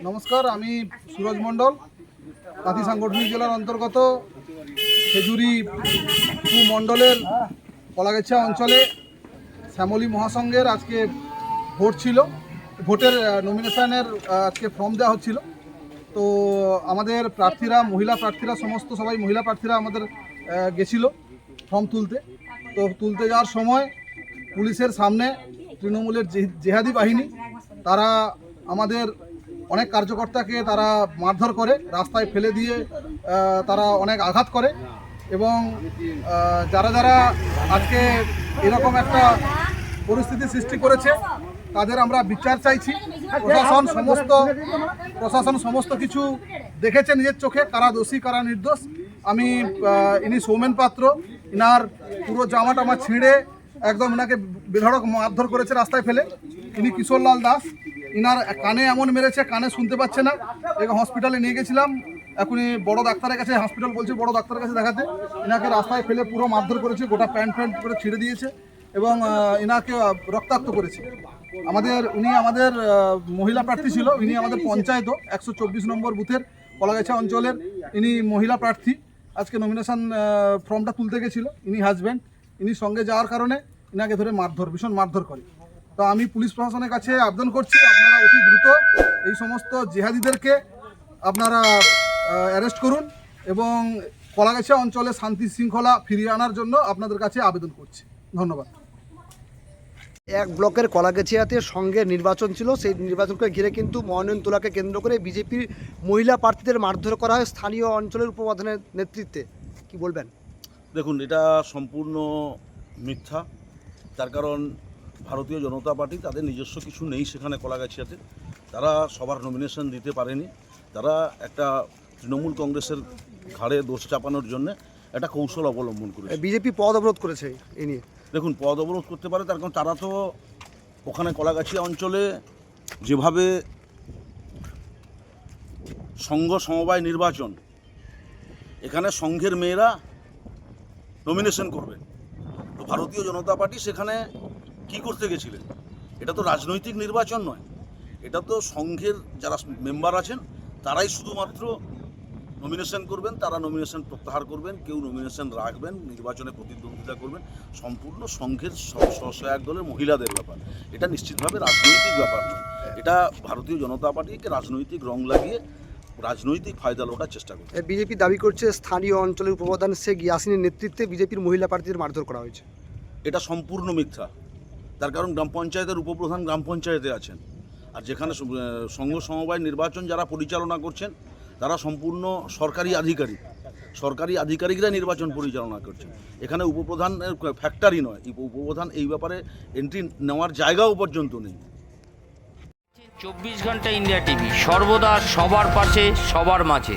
নমস্কার, আমি সুরজ মণ্ডল তাঁতি সাংগঠনিক জেলার অন্তর্গত খেজুরি মণ্ডলের কলাগেছা অঞ্চলে শ্যামলী মহাসংঘের আজকে ভোট ছিল। ভোটের নমিনেশনের আজকে ফর্ম দেওয়া হচ্ছিল। তো, আমাদের প্রার্থীরা, মহিলা প্রার্থীরা, সমস্ত সবাই মহিলা প্রার্থীরা আমাদের গেছিল ফর্ম তুলতে। তো তুলতে যাওয়ার সময় পুলিশের সামনে তৃণমূলের জেহাদি বাহিনী, তারা আমাদের অনেক কার্যকর্তাকে তারা মারধর করে, রাস্তায় ফেলে দিয়ে তারা অনেক আঘাত করে এবং যারা যারা আজকে এরকম একটা পরিস্থিতি সৃষ্টি করেছে, তাদের আমরা বিচার চাইছি। প্রশাসন সমস্ত প্রশাসন সমস্ত কিছু দেখেছে নিজের চোখে, কারা দোষী, কারা নির্দোষ। আমি ইনি সৌমেন পাত্র, ইনার পুরো জামাটা আমার ছিঁড়ে একদম ইনাকে বেধড়ক মারধর করেছে রাস্তায় ফেলে। ইনি কিশোরলাল দাস ইনার কানে এমন মেরেছে, কানে শুনতে পাচ্ছে না। একে হসপিটালে নিয়ে গেছিলাম। এখনই বড় ডাক্তারের কাছে হসপিটাল বলছে বড় ডাক্তারের কাছে দেখাতে। ইনাকে রাস্তায় ফেলে পুরো মারধর করেছে, গোটা প্যান্ট প্যান্ট করে ছিঁড়ে দিয়েছে এবং ইনাকে রক্তাক্ত করেছে। আমাদের, উনি আমাদের মহিলা প্রার্থী ছিল। ইনি আমাদের পঞ্চায়েত, একশো চব্বিশ নম্বর বুথের কলাগাছা অঞ্চলের ইনি মহিলা প্রার্থী। আজকে নমিনেশন ফর্মটা তুলতে গেছিল। ইনি হাজব্যান্ড ইনি সঙ্গে যাওয়ার কারণে ইনাকে ধরে মারধর, ভীষণ মারধর করে। তো আমি পুলিশ প্রশাসনের কাছে আবেদন করছি আপনারা অতি দ্রুত এই সমস্ত জেহাদিদেরকে আপনারা অ্যারেস্ট করুন এবং কলাগাছা অঞ্চলে শান্তি শৃঙ্খলা ফিরিয়ে আনার জন্য আপনাদের কাছে আবেদন করছি। ধন্যবাদ। এক ব্লকের কলাগেছিয়াতে সঙ্গে নির্বাচন ছিল সেই নির্বাচনকে ঘিরে কিন্তু মনোনয়ন তোলাকে কেন্দ্র করে বিজেপির মহিলা প্রার্থীদের মারধর করা হয় স্থানীয় অঞ্চলের উপপ্রধানের নেতৃত্বে। কি বলবেন? দেখুন এটা সম্পূর্ণ মিথ্যা। তার কারণ ভারতীয় জনতা পার্টি তাদের নিজস্ব কিছু নেই সেখানে কলাগাছিয়াতে। তারা সবার নমিনেশন দিতে পারেনি। তারা একটা তৃণমূল কংগ্রেসের ঘাড়ে দোষ চাপানোর জন্য একটা কৌশল অবলম্বন করেছে। বিজেপি পদ অবরোধ করেছে এই নিয়ে। দেখুন পদ অবরোধ করতে পারে তার কারণ তারা তো ওখানে কলাগাছিয়া অঞ্চলে যেভাবে সংঘ সমবায় নির্বাচন এখানে সংঘের মেয়েরা নমিনেশন করবে। তো ভারতীয় জনতা পার্টি সেখানে কি করতে গেছিলেন? এটা তো রাজনৈতিক নির্বাচন নয়। এটা তো সংঘের যারা মেম্বার আছেন তারাই শুধুমাত্র নমিনেশন করবেন তারা নমিনেশন প্রত্যাহার করবেন কেউ নমিনেশন রাখবেন নির্বাচনে প্রতিদ্বন্দ্বিতা করবেন। সম্পূর্ণ সংঘের স্ব- স্বসহায়ক দলের মহিলাদের ব্যাপার। এটা নিশ্চিতভাবে রাজনৈতিক ব্যাপার নয়। এটা ভারতীয় জনতা পার্টিকে রাজনৈতিক রং লাগিয়ে রাজনৈতিক ফায়দা লোটার চেষ্টা করছে। বিজেপি দাবি করছে স্থানীয় অঞ্চলের উপপ্রধান শেখ ইয়াসিনের নেতৃত্বে বিজেপির মহিলা প্রার্থীদের মারধর করা হয়েছে। এটা সম্পূর্ণ মিথ্যা। তার কারণ গ্রাম পঞ্চায়েতের উপপ্রধান গ্রাম পঞ্চায়েতে আছেন। আর যেখানে সংঘ সমবায় নির্বাচন যারা পরিচালনা করছেন, তারা সম্পূর্ণ সরকারি আধিকারিক। সরকারি আধিকারিকরা নির্বাচন পরিচালনা করছেন। এখানে উপপ্রধানের ফ্যাক্টরি নয় উপপ্রধান এই ব্যাপারে এন্ট্রি নেওয়ার জায়গাও পর্যন্ত নেই। চব্বিশ ঘণ্টা ইন্ডিয়া টিভি, সর্বদা সবার পাশে, সবার মাঝে।